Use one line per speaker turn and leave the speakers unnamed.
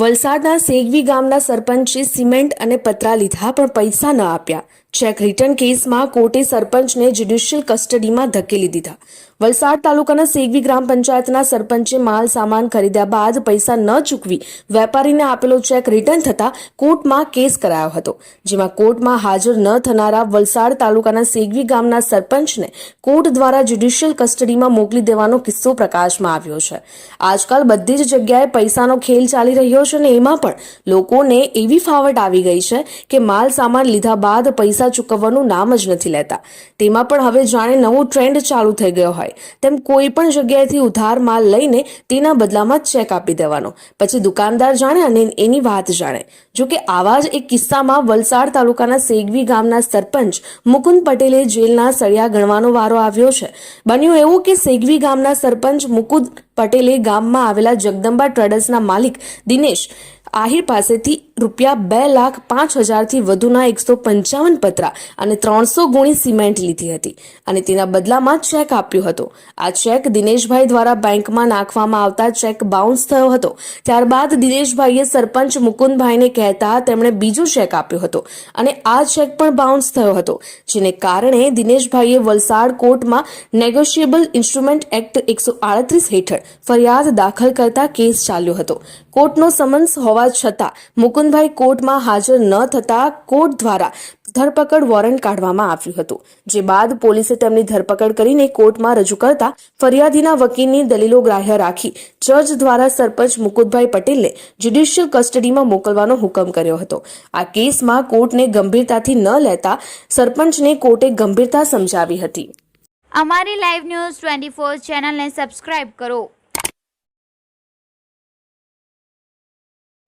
વલસાડના સેગવી ગામના સરપંચે સિમેન્ટ અને પતરા લીધા પણ પૈસા ન આપ્યા. ચેક રિટર્ન કેસમાં કોર્ટે સરપંચને જ્યુડિશિયલ કસ્ટડીમાં ધકેલી દીધા. વલસાડ તાલુકાના સેગવી ગ્રામ પંચાયતના સરપંચે માલ સામાન ખરીદ્યા બાદ પૈસા ન ચૂકવી વેપારીને આપેલો ચેક રિટર્ન થતા કોર્ટમાં કેસ કરાયો હતો, જેમાં કોર્ટમાં હાજર ન થનારા વલસાડ તાલુકાના સેગવી ગામના સરપંચને કોર્ટ દ્વારા જ્યુડિશિયલ કસ્ટડીમાં મોકલી દેવાનો કિસ્સો પ્રકાશમાં આવ્યો છે. આજકાલ બધી જ જગ્યાએ પૈસાનો ખેલ ચાલી રહ્યો છે અને એમાં પણ લોકોને એવી ફાવટ આવી ગઈ છે કે માલ સામાન લીધા બાદ પૈસા ચૂકવવાનું નામ જ નથી લેતા. તેમાં પણ હવે જાણે નવો ટ્રેન્ડ ચાલુ થઈ ગયો હોય. તેમ કોઈ પણ જગ્યાએથી ઉધાર માલ લઈને તેના બદલામાં ચેક આપી દેવાનો. પછી દુકાનદાર જાણે અને એની વાત જાણે. જો કે આવા જ એક કિસ્સામાં વલસાડ તાલુકાના સેગવી ગામના સરપંચ મુકુંદ પટેલે જેલના સળિયા ગણવાનો વારો આવ્યો છે. બન્યું એવું કે સેગવી ગામના સરપંચ મુકુંદ પટેલે ગામમાં આવેલા જગદંબા ટ્રેડર્સના માલિક દિનેશ આહિર પાસેથી રૂપિયા બે લાખ પાંચ હજારથી વધુના એકસો પંચાવન પતરા અને ત્રણસો ગુણી સિમેન્ટ લીધી હતી અને તેના બદલામાં ચેક આપ્યો હતો. આ ચેક દિનેશભાઈ દ્વારા બેંકમાં નાખવામાં આવતા ચેક બાઉન્સ થયો હતો. ત્યારબાદ દિનેશભાઈએ સરપંચ મુકુંદભાઈને કહેતા તેમણે બીજો ચેક આપ્યો હતો અને આ ચેક પણ બાઉન્સ થયો હતો, જેને કારણે દિનેશભાઈએ વલસાડ કોર્ટમાં નેગોશિયેબલ ઇન્સ્ટ્રુમેન્ટ એક્ટ એકસો આડત્રીસ હેઠળ ફરિયાદ દાખલ કરતા કેસ ચાલ્યો હતો. કોર્ટનો સમન્સ હોવા છતાં મુકુંદભાઈ કોર્ટમાં હાજર ન થતા કોર્ટ દ્વારા ધરપકડ વોરંટ કાઢવામાં આવ્યું હતું, જે બાદ પોલીસે તેમની ધરપકડ કરીને કોર્ટમાં રજૂ કરતા ફરિયાદીના વકીલની દલીલો ગ્રાહ્ય રાખી જજ દ્વારા સરપંચ મુકુદભાઈ પટેલને જ્યુડિશિયલ કસ્ટડીમાં મોકલવાનો હુકમ કર્યો હતો. આ કેસમાં કોર્ટને ગંભીરતાથી ન લેતા સરપંચને કોર્ટે ગંભીરતા સમજાવી હતી.
અમારી લાઈવ ન્યૂઝ ટ્વેન્ટી ફોર ચેનલને સબસ્ક્રાઇબ કરો.